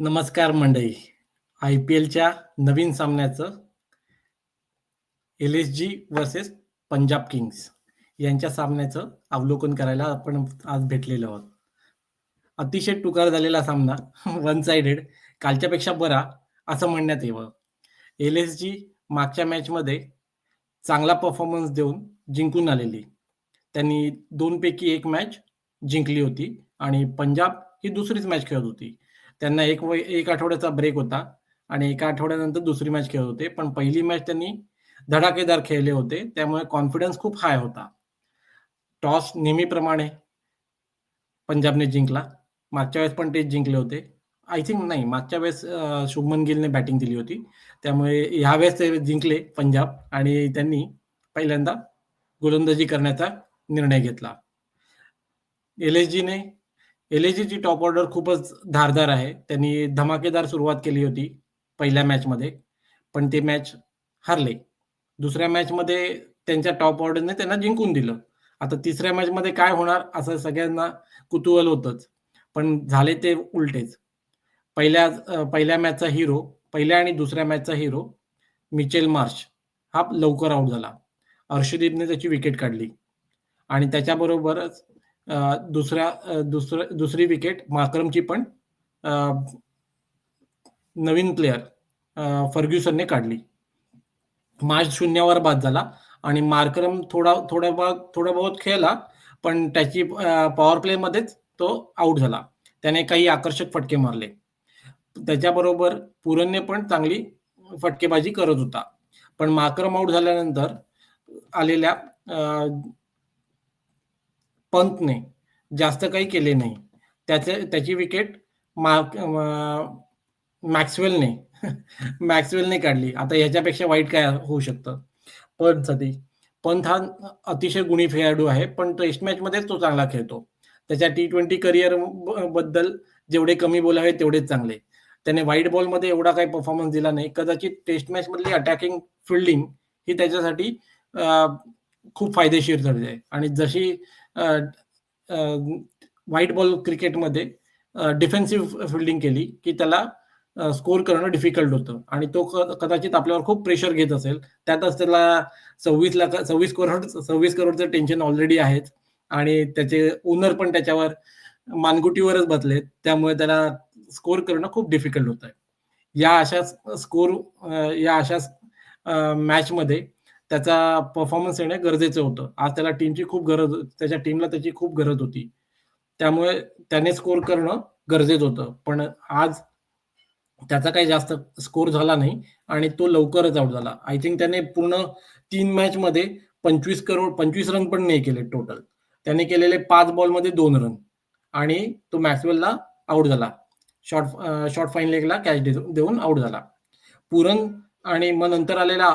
नमस्कार मंडळी. आय-पी-एलच्या नवीन सामन्याचं एल-एस-जी वर्सेस पंजाब किंग्स यांच्या सामन्याचं अवलोकन करायला आपण आज भेटलेलो आहोत. अतिशय टुकार झालेला सामना वन साइडेड कालच्यापेक्षा बरा असं म्हणण्यात यावं. एल-एस-जी मागच्या मॅचमध्ये चांगला परफॉर्मन्स देऊन जिंकून आलेली. त्यांनी दोनपैकी एक मॅच जिंकली होती आणि पंजाब ही दुसरीच मॅच खेळत होती. त्यांना एक व एक आठवड्याचा ब्रेक होता आणि एका आठवड्यानंतर दुसरी मॅच खेळत होते. पण पहिली मॅच त्यांनी धडाकेदार खेळले होते. त्यामुळे कॉन्फिडन्स खूप हाय होता. टॉस नेहमीप्रमाणे पंजाबने जिंकला. मागच्या वेळेस पण तेच जिंकले होते. आय थिंक नाही मागच्या वेळेस शुभमन गिलने बॅटिंग दिली होती. त्यामुळे ह्यावेळेस ते जिंकले पंजाब आणि त्यांनी पहिल्यांदा गोलंदाजी करण्याचा निर्णय घेतला. एल-एस-जीने एलएजीची टॉप ऑर्डर खूपच धारदार आहे. त्यांनी धमाकेदार सुरुवात केली होती पहिल्या मॅचमध्ये. पण ते मॅच हारले. दुसऱ्या मॅचमध्ये त्यांच्या टॉप ऑर्डरने त्यांना जिंकून दिलं. आता तिसऱ्या मॅचमध्ये काय होणार असं सगळ्यांना कुतूहल होतंच. पण झाले ते उलटेच. पहिल्या पहिल्या मॅचचा हिरो, पहिल्या आणि दुसऱ्या मॅचचा हिरो मिचेल मार्श हा लवकर आउट झाला. अर्षदीपने त्याची विकेट काढली आणि त्याच्याबरोबरच दुसऱ्या दुसर दुसरं दुसरी विकेट माकरमची पण नवीन प्लेयर फर्ग्युसनने काढली. मार्च शून्यावर बाद झाला आणि मार्करम थोडा थोडा भाग थोडा बहुत खेळला, पण त्याची पॉवर प्लेमध्येच तो आउट झाला. त्याने काही आकर्षक फटके मारले. त्याच्याबरोबर पुरनने पण चांगली फटकेबाजी करत होता. पण माकरम आउट झाल्यानंतर आलेल्या पंतने जास्त काही केले नाही. त्याचे त्याची विकेट मार्क मॅक्सवेलने मॅक्सवेलने काढली. आता ह्याच्यापेक्षा वाईट काय होऊ शकतं? पंतसाठी. पंत हा अतिशय गुणी खेळाडू आहे. पण टेस्ट मॅचमध्येच तो चांगला खेळतो. त्याच्या टी-20 करियर ब बद्दल जेवढे कमी बोलावे तेवढेच चांगले. त्याने व्हाईट बॉलमध्ये एवढा काही परफॉर्मन्स दिला नाही. कदाचित टेस्ट मॅचमधली अटॅकिंग फिल्डिंग ही त्याच्यासाठी खूप फायदेशीर ठरते आहे आणि जशी व्हाईट बॉल क्रिकेटमध्ये डिफेन्सिव्ह फिल्डिंग केली, की त्याला स्कोर करणं डिफिकल्ट होतं आणि तो क कदाचित आपल्यावर खूप प्रेशर घेत असेल. त्यातच त्याला 26 लाख 26 करोड 26 करोडचं टेन्शन ऑलरेडी आहेच आणि त्याचे ओनर पण त्याच्यावर मानगुटीवरच बसलेत. त्यामुळे त्याला स्कोर करणं खूप डिफिकल्ट होतंय. या अशा स्कोर या अशा मॅचमध्ये त्याचा परफॉर्मन्स येणं गरजेचं होतं. आज त्याला टीमची खूप गरज त्याच्या टीमला त्याची खूप गरज होती. त्यामुळे त्याने स्कोर करणं गरजेचं होतं. पण आज त्याचा काही जास्त स्कोर झाला नाही आणि तो लवकरच आउट झाला. आय थिंक त्याने पूर्ण तीन मॅचमध्ये 25 करोड 25 रन पण नाही केले टोटल. त्याने केलेले पाच बॉलमध्ये दोन रन आणि तो मॅक्सवेलला आउट झाला. शॉर्ट शॉर्ट फाईन लेगला कॅच देऊन आउट झाला. पुरन आणि मग नंतर आलेला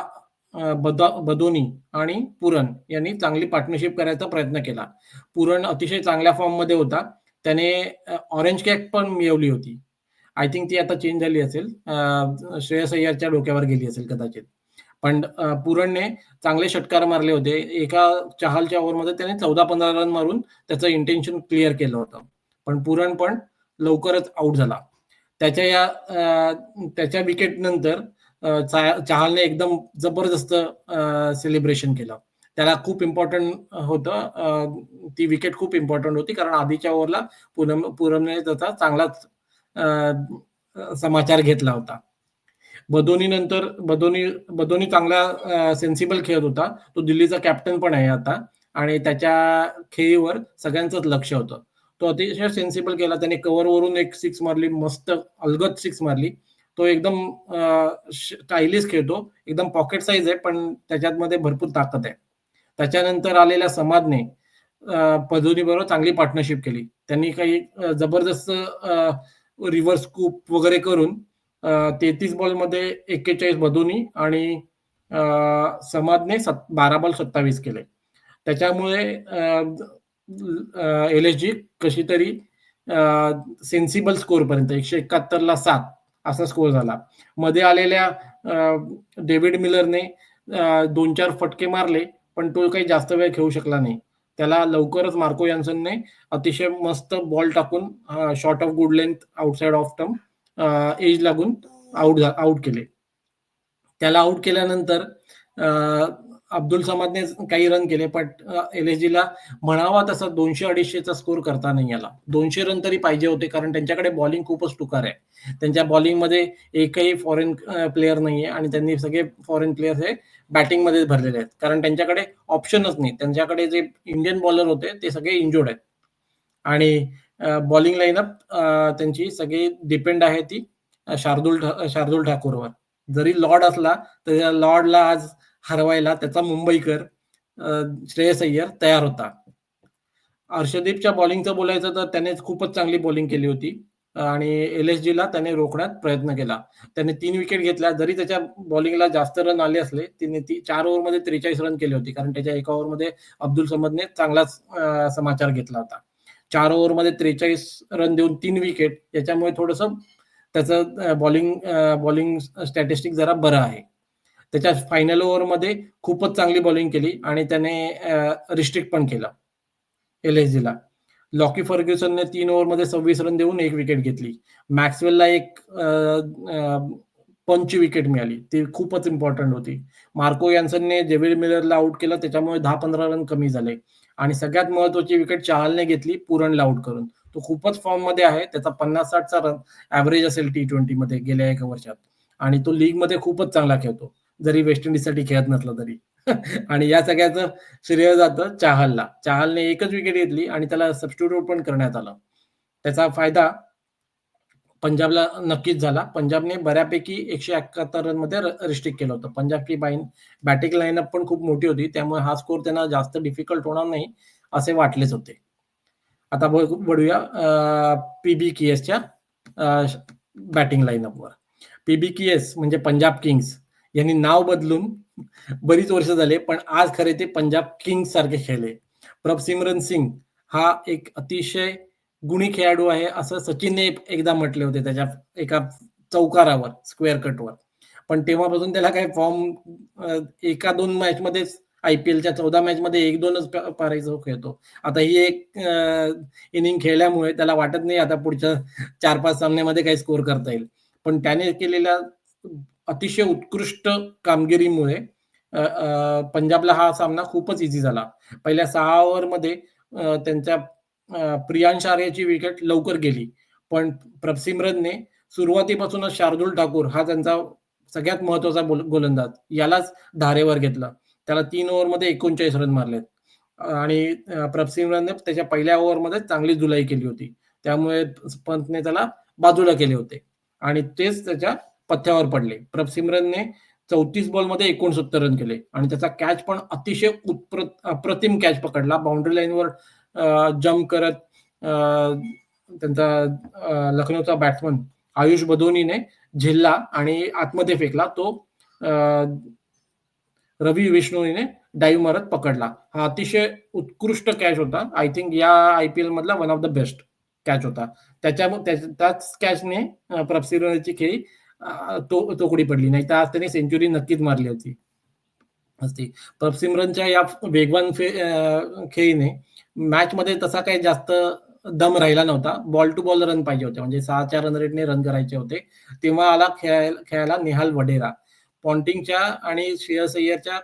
बदा बदोनी आणि पुरण यांनी चांगली पार्टनरशिप करायचा प्रयत्न केला. पुरण अतिशय चांगल्या फॉर्ममध्ये होता. त्याने ऑरेंज कॅक पण मिळवली होती. आय थिंक ती आता चेंज झाली असेल. श्रेयस अय्यरच्या डोक्यावर गेली असेल कदाचित. पण पुरणने चांगले षटकार मारले होते. एका चहालच्या ओव्हरमध्ये त्याने 14-15 रन मारून त्याचं इंटेन्शन क्लिअर केलं होतं. पण पुरण पण लवकरच आउट झाला. त्याच्या या त्याच्या विकेटनंतर नंतर चहालने एकदम जबरदस्त सेलिब्रेशन केलं. त्याला खूप इम्पॉर्टंट होतं. ती विकेट खूप इम्पॉर्टंट होती कारण आधीच्या ओव्हरला पूनम पूरमने त्याचा चांगलाच समाचार घेतला होता. बदोनी नंतर बदोनी बदोनी चांगला सेन्सिबल खेळत होता. तो दिल्लीचा कॅप्टन पण आहे आता आणि त्याच्या खेळीवर सगळ्यांचंच लक्ष होतं. तो अतिशय सेन्सिबल केला. त्याने कव्हरवरून एक सिक्स मारली. मस्त अलगत सिक्स मारली. तो एकदम स्टायलिश खेळतो. एकदम पॉकेट साईज आहे, पण त्याच्यामध्ये भरपूर ताकद आहे. त्याच्यानंतर आलेल्या समाजने अ, बरोबर चांगली पार्टनरशिप केली. त्यांनी काही जबरदस्त रिव्हर्स स्कूप वगैरे करून तेहतीस बॉलमध्ये एक्केचाळीस मधुनी आणि समाजने समादने सत 12 बॉल 27 केले. त्याच्यामुळे एल-एस-जी कशी तरी सेन्सिबल स्कोरपर्यंत 171 ला 7 असा स्कोर झाला. मध्ये आलेल्या डेव्हिड मिलरने दोन चार फटके मारले, पण तो काही जास्त वेळ खेळू शकला नाही. त्याला लवकरच मार्को यान्सनने अतिशय मस्त बॉल टाकून short off good length outside off term edge लागून आउट आउट केले त्याला आउट केल्यानंतर अब्दुल समादने काही रन केले पण एल एस जीला म्हणावा तसा दोनशे अडीचशेचा स्कोर करता नाही आला. दोनशे रन तरी पाहिजे होते कारण त्यांच्याकडे बॉलिंग खूपच टुकार आहे. त्यांच्या बॉलिंगमध्ये एकही फॉरेन प्लेअर नाही आहे आणि त्यांनी सगळे फॉरेन प्लेयर्स हे बॅटिंगमध्ये भरलेले आहेत. कारण त्यांच्याकडे ऑप्शनच नाही. त्यांच्याकडे जे इंडियन बॉलर होते ते सगळे इंजोर्ड आहेत. आणि बॉलिंग लाईनअप त्यांची सगळी डिपेंड आहे ती शार्दुल शार्दुल ठाकूरवर. जरी लॉर्ड असला तर लॉर्डला आज हरवायला त्याचा मुंबईकर श्रेयस अय्यर तयार होता. हर्षदीपच्या बॉलिंगचं बोलायचं तर त्याने खूपच चांगली बॉलिंग केली होती. आणि एल एस जीला त्याने रोखण्यात प्रयत्न केला. त्याने तीन विकेट घेतल्या. जरी त्याच्या बॉलिंगला जास्त रन आले असले तिने ती चार ओव्हरमध्ये त्रेचाळीस रन केले होते. कारण त्याच्या एका ओव्हरमध्ये अब्दुल समदने चांगलाच समाचार घेतला होता. चार ओव्हरमध्ये त्रेचाळीस रन देऊन तीन विकेट याच्यामुळे थोडंसं त्याचं बॉलिंग बॉलिंग स्टॅटिस्टिक जरा बरं आहे. त्याच्या फायनल ओव्हरमध्ये खूपच चांगली बॉलिंग केली आणि त्याने रिस्ट्रिक्ट पण केलं एल एस जीला लॉकी फर्ग्युसनने तीन ओव्हरमध्ये सव्वीस रन देऊन एक विकेट घेतली. मॅक्सवेलला एक पंच विकेट मिळाली. ती खूपच इम्पॉर्टंट होती. मार्को यान्सनने जेविड मिलरला आउट केलं. त्याच्यामुळे दहा पंधरा रन कमी झाले. आणि सगळ्यात महत्वाची विकेट चहालने घेतली पुरणला आउट करून. तो खूपच फॉर्ममध्ये आहे. त्याचा पन्नास साठचा रन ऍव्हरेज असेल टी ट्वेंटी मध्ये गेल्या एका वर्षात. आणि तो लीगमध्ये खूपच चांगला खेळतो. जरी वेस्ट इंडिजसाठी खेळत नसला तरी. आणि या सगळ्याचं श्रेय जातं चाहलला. चाहलने एकच विकेट घेतली आणि त्याला सबस्टिट्यूट पण करण्यात आलं. त्याचा फायदा पंजाबला नक्कीच झाला. पंजाबने बऱ्यापैकी एकशे एकाहत्तर रनमध्ये रिस्ट्रिक्ट केलं होतं. पंजाबची बाईन बॅटिंग लाईनअप पण खूप मोठी होती. त्यामुळे हा स्कोर त्यांना जास्त डिफिकल्ट होणार नाही असे वाटलेच होते. आता बघूया पीबी किएसच्या बॅटिंग लाईनअपवर पीबी किएस म्हणजे पंजाब किंग्स. यांनी नाव बदलून बरीच वर्ष झाले पण आज खरे ते पंजाब किंग्स सारखे खेळले. प्रभसिमरन सिंग हा एक अतिशय गुणी खेळाडू आहे असं सचिनने एकदा म्हटले होते त्याच्या एका चौकारावर स्क्वेअर कटवर. पण तेव्हापासून त्याला काही फॉर्म एका दोन मॅच मध्येच आय पी एलच्या चौदा मॅच मध्ये एक दोनच पारायचं हो खेळतो. आता ही एक इनिंग खेळल्यामुळे त्याला वाटत नाही आता पुढच्या चार पाच सामन्यामध्ये काही स्कोर करता येईल. पण त्याने केलेल्या अतिशय उत्कृष्ट कामगिरीमुळे पंजाबला हा सामना खूपच इझी झाला. पहिल्या सहा ओव्हरमध्ये त्यांच्या प्रियांश आर्याची विकेट लवकर गेली. पण प्रभसिमरनने सुरुवातीपासूनच शार्दुल ठाकूर हा त्यांचा सगळ्यात महत्त्वाचा गोलंदाज यालाच धारेवर घेतला. त्याला तीन ओव्हरमध्ये एकोणचाळीस रन मारलेत. आणि प्रभसिमरनने त्याच्या पहिल्या ओव्हरमध्ये चांगली जुलाई केली होती. त्यामुळे पंतने त्याला बाजूला केले होते. आणि तेच त्याच्या पथ्यावर पडले. प्रभसिमरनने चौतीस बॉलमध्ये एकोणसत्तर रन केले. आणि त्याचा कॅच पण अतिशय उत्प्र अप्रतिम कॅच पकडला. बाउंड्री लाईनवर जम्प करत त्यांचा लखनौचा बॅट्समन आयुष बदोनीने झेलला आणि आतमध्ये फेकला. तो रवी विष्णूने डाईव्ह मारत पकडला. हा अतिशय उत्कृष्ट कॅच होता. आय थिंक या आय पी एल मधला one of the best catch होता. त्याच्या त्याच कॅचने प्रभसिरची खेळी तो तोकडी पडली नाही. तर आज त्याने सेंचुरी नक्कीच मारली होती. असती. परसिमरनच्या या वेगवान फे खेळीने मॅचमध्ये तसा काही जास्त दम राहिला नव्हता. बॉल टू बॉल रन पाहिजे होते. म्हणजे सहा चार रन रेटने रन करायचे होते. तेव्हा आला खेळायला खेळायला निहाल वडेरा. पॉन्टिंगच्या आणि श्रेयस अय्यरच्या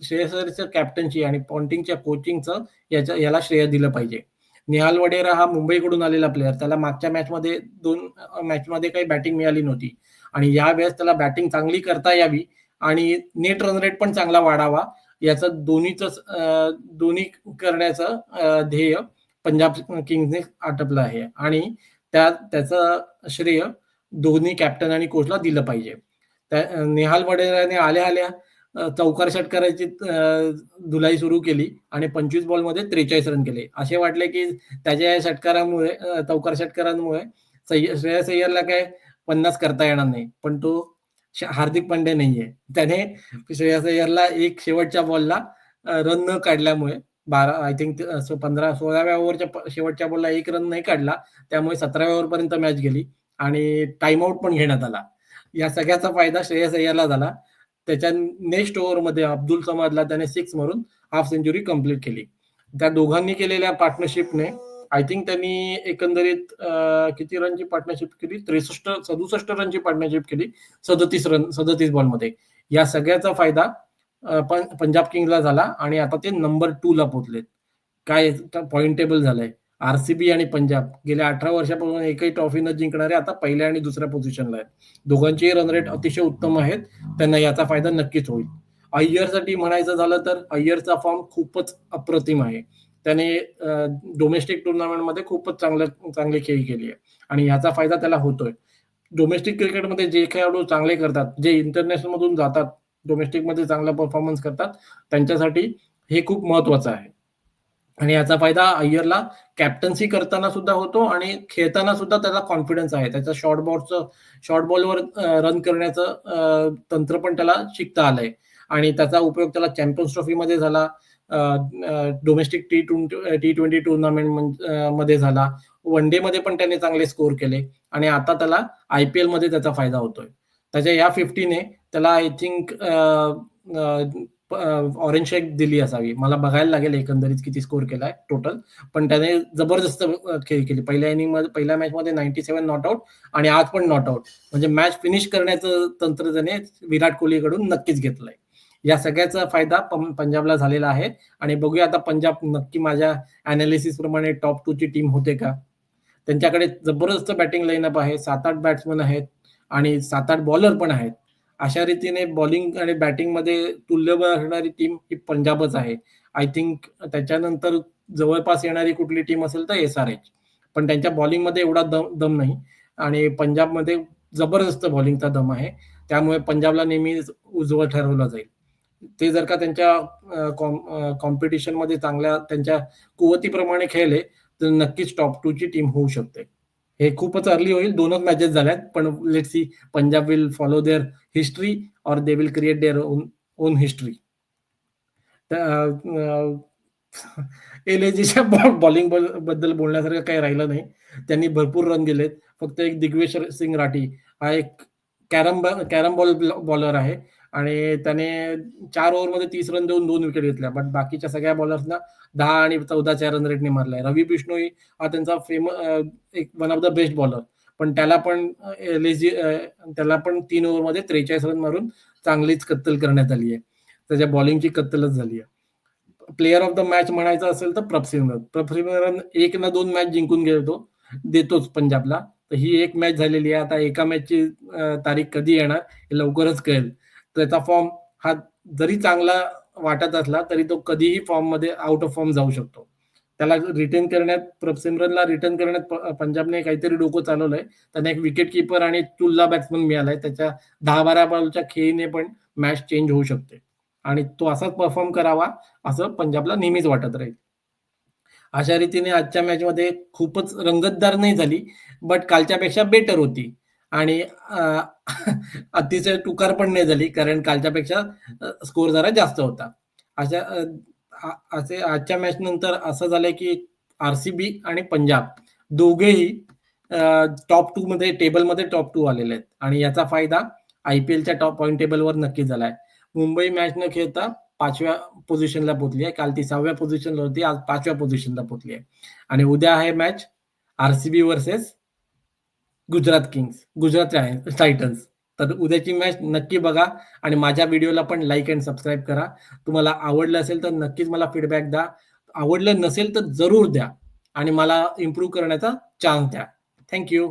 श्रेयस अय्यरच्या कॅप्टनची आणि पॉन्टिंगच्या कोचिंगचं याच्या याला श्रेय दिलं पाहिजे. निहाल वडेरा हा मुंबईकडून आलेला प्लेअर त्याला मागच्या मॅचमध्ये दोन मॅचमध्ये काही बॅटिंग मिळाली नव्हती. आणि यावेळेस त्याला बॅटिंग चांगली करता यावी आणि नेट रन रेट पण चांगला वाढावा. याचं दोन्हीच दोन्ही करण्याचं ध्येय पंजाब किंग्सने आटपलं आहे. आणि त्या त्याचं श्रेय दोन्ही कॅप्टन आणि कोचला दिलं पाहिजे. त्या नेहाल वडेराने आल्या आल्या चौकार षटकाराची धुलाई सुरू केली आणि पंचवीस बॉलमध्ये त्रेचाळीस रन केले. असे वाटले की त्याच्या या षटकारामुळे चौकार षटकारांमुळे श्रेयस अय्यरला काय पन्नास करता येणार नाही पण तो हार्दिक पांड्या नाहीये. त्याने श्रेयस अय्यरला एक शेवटच्या बॉलला रन न काढल्यामुळे बारा आय थिंक पंधरा सोळाव्या ओव्हरच्या शेवटच्या बॉलला एक रन नाही काढला त्यामुळे सतराव्या ओव्हरपर्यंत मॅच गेली आणि टाइमआउट पण घेण्यात आला. या सगळ्याचा फायदा श्रेयस अय्यरला झाला. त्याच्या नेक्स्ट ओव्हरमध्ये अब्दुल समादला त्याने सिक्स मारून हाफ सेंचुरी कंप्लीट केली. त्या दोघांनी केलेल्या पार्टनरशिपने आय थिंक त्यांनी एकंदरीत किती रनची पार्टनरशिप केली? 63 67 रनची पार्टनरशिप केली 37 रन 37 बॉलमध्ये या सगळ्याचा फायदा पंजाब किंगला झाला आणि आता ते नंबर टू ला पोहोचलेत. काय पॉइंट टेबल झालंय. आरसीबी आणि पंजाब गेल्या अठरा वर्षापासून एकही ट्रॉफी न जिंकणारे आता पहिल्या आणि दुसऱ्या पोझिशनला आहेत. दोघांचेही रन रेट अतिशय उत्तम आहेत. त्यांना याचा फायदा नक्कीच होईल. अय्यरसाठी म्हणायचं झालं तर अय्यरचा फॉर्म खूपच अप्रतिम आहे. त्याने डोमेस्टिक टुर्नामेंटमध्ये खूपच चांगलं चांगली खेळी केली आहे. आणि याचा फायदा त्याला होतोय. डोमेस्टिक क्रिकेटमध्ये जे खेळाडू चांगले करतात जे इंटरनॅशनल मधून जातात डोमेस्टिकमध्ये चांगला परफॉर्मन्स करतात त्यांच्यासाठी हे खूप महत्वाचं आहे. आणि याचा फायदा अय्यरला कॅप्टन्सी करताना सुद्धा होतो आणि खेळताना सुद्धा त्याला कॉन्फिडन्स आहे. त्याचा शॉर्ट बॉलचं शॉर्ट बॉलवर रन करण्याचं तंत्र पण त्याला शिकता आलंय. आणि त्याचा उपयोग त्याला चॅम्पियन्स ट्रॉफीमध्ये झाला. Domestic T twenty T twenty टुर्नामेंटमध्ये झाला. वन डे मध्ये पण त्याने चांगले स्कोर केले. आणि आता त्याला आय पी मध्ये त्याचा फायदा होतोय. त्याच्या या फिफ्टीने त्याला आय थिंक ऑरेंज शेक दिली असावी. मला बघायला लागेल एकंदरीत किती स्कोर केलाय टोटल पण त्याने जबरदस्त खेळ केली. पहिल्या इनिंगमध्ये पहिल्या मॅच मध्ये नाईन्टी सेव्हन नॉट आउट आणि आज पण नॉट आउट म्हणजे मॅच फिनिश करण्याचं तंत्र त्याने विराट कोहलीकडून नक्कीच घेतलंय. या सगळ्याचा फायदा पंजाबला झालेला आहे. आणि बघूया आता पंजाब नक्की माझ्या अनालिसिस प्रमाणे टॉप टू ची टीम होते का? त्यांच्याकडे जबरदस्त बॅटिंग लाईनअप आहे. सात आठ बॅट्समन आहेत आणि सात आठ बॉलर पण आहेत. अशा रीतीने बॉलिंग आणि बॅटिंगमध्ये तुल्यबळ असणारी टीम ही पंजाबच आहे. आय थिंक त्याच्यानंतर जवळपास येणारी कुठली टीम असेल तर एस आर एच पण त्यांच्या बॉलिंगमध्ये एवढा दम दम नाही. आणि पंजाबमध्ये जबरदस्त बॉलिंगचा दम आहे. त्यामुळे पंजाबला नेहमी उजवं ठरवलं जाईल. ते जर का त्यांच्या कॉम्पिटिशनमध्ये चांगल्या त्यांच्या कुवतीप्रमाणे खेळले तर नक्कीच टॉप टू ची टीम होऊ शकते. हे खूपच अर्ली होईल दोनच मॅचेस झाल्यात पण let see Punjab will follow their history और they will create their own own history एलएजीच्या बॉलिंगबद्दल बोलण्यासारखं काही राहिलं नाही. त्यांनी भरपूर रन दिलेत फक्त एक दिग्वेश सिंग राठी. हा एक कॅरम कॅरम बॉल बॉलर आहे. आणि त्याने चार ओव्हरमध्ये तीस रन देऊन दोन विकेट घेतल्या. बट बाकीच्या सगळ्या बॉलर्सना दहा आणि चौदाच्या रन रेटने मारलाय. रवी बिष्णोई हा त्यांचा फेम एक one of the best bowler पण त्याला पण एलएजी त्याला पण तीन ओव्हरमध्ये त्रेचाळीस रन मारून चांगलीच कत्तल करण्यात आली आहे त्याच्या बॉलिंगची कत्तलच झाली आहे प्लेअर ऑफ द मॅच म्हणायचं असेल तर प्रभसिमरन प्रभसिमरन एक ना दोन मॅच जिंकून गेलो देतोच पंजाबला. तर ही एक मॅच झालेली आहे. आता एका मॅचची तारीख कधी येणार हे लवकरच कळेल. त्याचा फॉर्म हा जरी चांगला वाटत असला तरी तो कधीही फॉर्ममध्ये आउट ऑफ फॉर्म जाऊ शकतो. त्याला रिटर्न करण्यात प्रभसिमरनला रिटर्न करण्यात पंजाबने काहीतरी डोकं चालवलंय. त्यांना एक विकेट किपर आणि तुल्ला बॅट्समन मिळालाय. त्याच्या दहा बारा बॉलच्या खेळीने पण मॅच चेंज होऊ शकते. आणि तो असाच परफॉर्म करावा असं पंजाबला नेहमीच वाटत राहील. अशा रीतीने आजच्या मॅच मध्ये खूपच रंगतदार नाही झाली बट कालच्यापेक्षा बेटर होती. आणि अतिशय तुकार पण नाही झाली कारण कालच्यापेक्षा स्कोर जरा जास्त होता. अशा असे आजच्या मॅच नंतर असं झालंय की आरसीबी आणि पंजाब दोघेही टॉप टू मध्ये टेबलमध्ये टॉप टू आलेले आहेत. आणि याचा फायदा आयपीएलच्या टॉप पॉईंट टेबलवर नक्की झालाय. मुंबई मॅच न खेळता पाचव्या पोझिशनला पोहोचली आहे. काल ती सहाव्या पोझिशनला होती आज पाचव्या पोझिशनला पोहोचली आहे. आणि उद्या आहे match RCB versus Gujarat Kings Gujarat Titans. तर उद्याची मॅच नक्की बघा आणि माझ्या व्हिडिओला पण लाईक अँड सबस्क्राईब करा. तुम्हाला आवडलं असेल तर नक्कीच मला फीडबॅक द्या. आवडलं नसेल तर जरूर द्या आणि मला इम्प्रूव्ह करण्याचा चान्स द्या. थँक्यू